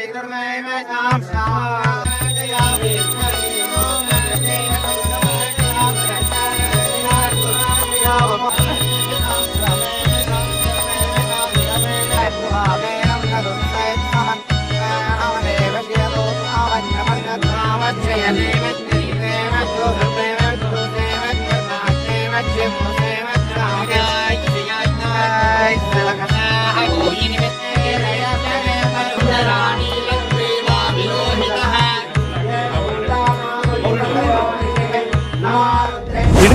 Amen.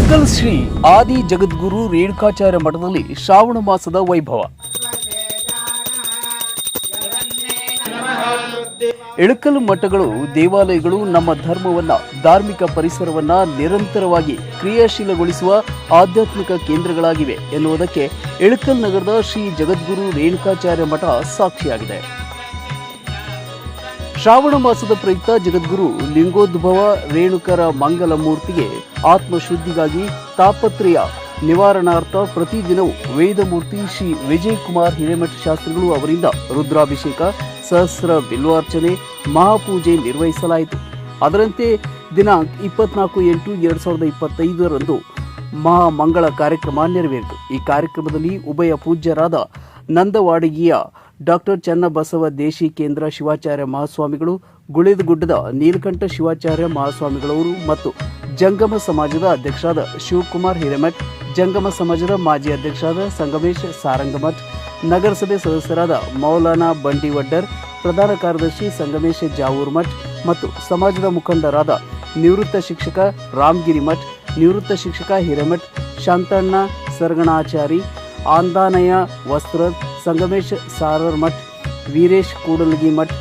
Ilkal Shri ಆದಿ ಜಗದ್ಗುರು ರೇಣುಕಾಚಾರ್ಯ ಮಠದಲ್ಲಿ ಶ್ರಾವಣ ಮಾಸದ ವೈಭವ. ಇಳಕಲ್ ಮಠಗಳು, ದೇವಾಲಯಗಳು ನಮ್ಮ ಧರ್ಮವನ್ನ, ಧಾರ್ಮಿಕ ಪರಿಸರವನ್ನ ನಿರಂತರವಾಗಿ ಕ್ರಿಯಾಶೀಲಗೊಳಿಸುವ ಆಧ್ಯಾತ್ಮಿಕ ಕೇಂದ್ರಗಳಾಗಿವೆ ಎನ್ನುವುದಕ್ಕೆ ಇಳಕಲ್ ನಗರದ ಶ್ರೀ ಜಗದ್ಗುರು ರೇಣುಕಾಚಾರ್ಯ ಮಠ ಸಾಕ್ಷಿಯಾಗಿದೆ. ಶ್ರಾವಣ ಮಾಸದ ಪ್ರಯುಕ್ತ ಜಗದ್ಗುರು ಲಿಂಗೋದ್ಭವ ರೇಣುಕರ ಮಂಗಲ ಮೂರ್ತಿಗೆ ಆತ್ಮಶುದ್ಧಿಗಾಗಿ ತಾಪತ್ರಯ ನಿವಾರಣಾರ್ಥ ಪ್ರತಿದಿನವೂ ವೇದಮೂರ್ತಿ ಶ್ರೀ ವಿಜಯ್ ಕುಮಾರ್ ಹಿರೇಮಠ ಶಾಸ್ತ್ರಿಗಳು ಅವರಿಂದ ರುದ್ರಾಭಿಷೇಕ, ಸಹಸ್ರ ಬಿಲ್ವಾರ್ಚನೆ, ಮಹಾಪೂಜೆ ನಿರ್ವಹಿಸಲಾಯಿತು. ಅದರಂತೆ ದಿನಾಂಕ ಇಪ್ಪತ್ನಾಲ್ಕು ಎಂಟು ಎರಡು ಸಾವಿರದ ಇಪ್ಪತ್ತೈದರಂದು ಮಹಾಮಂಗಳ ಕಾರ್ಯಕ್ರಮ ನೆರವೇರಿತು. ಈ ಕಾರ್ಯಕ್ರಮದಲ್ಲಿ ಉಭಯ ಪೂಜ್ಯರಾದ ನಂದವಾಡಗಿಯ ಡಾಕ್ಟರ್ ಚನ್ನಬಸವ ದೇಶಿ ಕೇಂದ್ರ ಶಿವಾಚಾರ್ಯ ಮಹಾಸ್ವಾಮಿಗಳು, ಗುಳಿದಗುಡ್ಡದ ನೀಲಕಂಠ ಶಿವಾಚಾರ್ಯ ಮಹಾಸ್ವಾಮಿಗಳವರು ಮತ್ತು ಜಂಗಮ ಸಮಾಜದ ಅಧ್ಯಕ್ಷರಾದ ಶಿವಕುಮಾರ್ ಹಿರೇಮಠ್, ಜಂಗಮ ಸಮಾಜದ ಮಾಜಿ ಅಧ್ಯಕ್ಷರಾದ ಸಂಗಮೇಶ್ ಸಾರಂಗಮಠ್, ನಗರಸಭೆ ಸದಸ್ಯರಾದ ಮೌಲಾನಾ ಬಂಡಿವಡ್ಡರ್, ಪ್ರಧಾನ ಕಾರ್ಯದರ್ಶಿ ಸಂಗಮೇಶ್ ಜಾವೂರ್ ಮಠ್ ಮತ್ತು ಸಮಾಜದ ಮುಖಂಡರಾದ ನಿವೃತ್ತ ಶಿಕ್ಷಕ ರಾಮಗಿರಿ ಮಠ್, ನಿವೃತ್ತ ಶಿಕ್ಷಕ ಹಿರೇಮಠ್, ಶಾಂತಣ್ಣ ಸರ್ಗಣಾಚಾರಿ ಆಂದಾನಯ ವಸ್ತ್ರ ಸಂಗಮೇಶ್, ಸಾರರ್ ಮಠ್, ವೀರೇಶ್ ಕೂಡಲಗಿ ಮಠ್,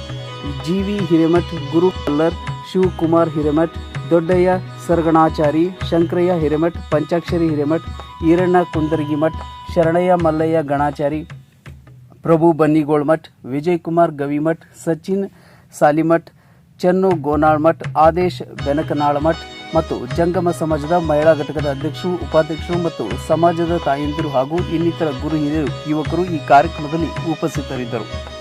ಜಿವಿ ಹಿರೇಮಠ್, ಗುರು ಕಲ್ಲರ್, ಶಿವಕುಮಾರ್ ಹಿರೇಮಠ್, ದೊಡ್ಡಯ್ಯ ಸರ್ಗಣಾಚಾರಿ, ಶಂಕರಯ್ಯ ಹಿರೇಮಠ್, ಪಂಚಾಕ್ಷರಿ ಹಿರೇಮಠ್, ಈರಣ್ಣ ಕುಂದರ್ಗಿ ಮಠ್, ಶರಣಯ್ಯ ಮಲ್ಲಯ್ಯ ಗಣಾಚಾರಿ, ಪ್ರಭು ಬನ್ನಿಗೋಳ್ ಮಠ್ ವಿಜಯ್ ಕುಮಾರ್ ಗವಿಮಠ್ ಸಚಿನ್ ಸಾಲಿಮಠ್ ಚೆನ್ನು ಗೋನಾಳ್ ಮಠ್, ಆದೇಶ್ ಬೆನಕನಾಳ್ ಮಠ್ ಮತ್ತು ಜಂಗಮ ಸಮಾಜದ ಮಹಿಳಾ ಘಟಕದ ಅಧ್ಯಕ್ಷರು, ಉಪಾಧ್ಯಕ್ಷರು ಮತ್ತು ಸಮಾಜದ ತಾಯಂದಿರು ಹಾಗೂ ಇನ್ನಿತರ ಗುರು ಹಿರಿಯರು, ಯುವಕರು ಈ ಕಾರ್ಯಕ್ರಮದಲ್ಲಿ ಉಪಸ್ಥಿತರಿದ್ದರು.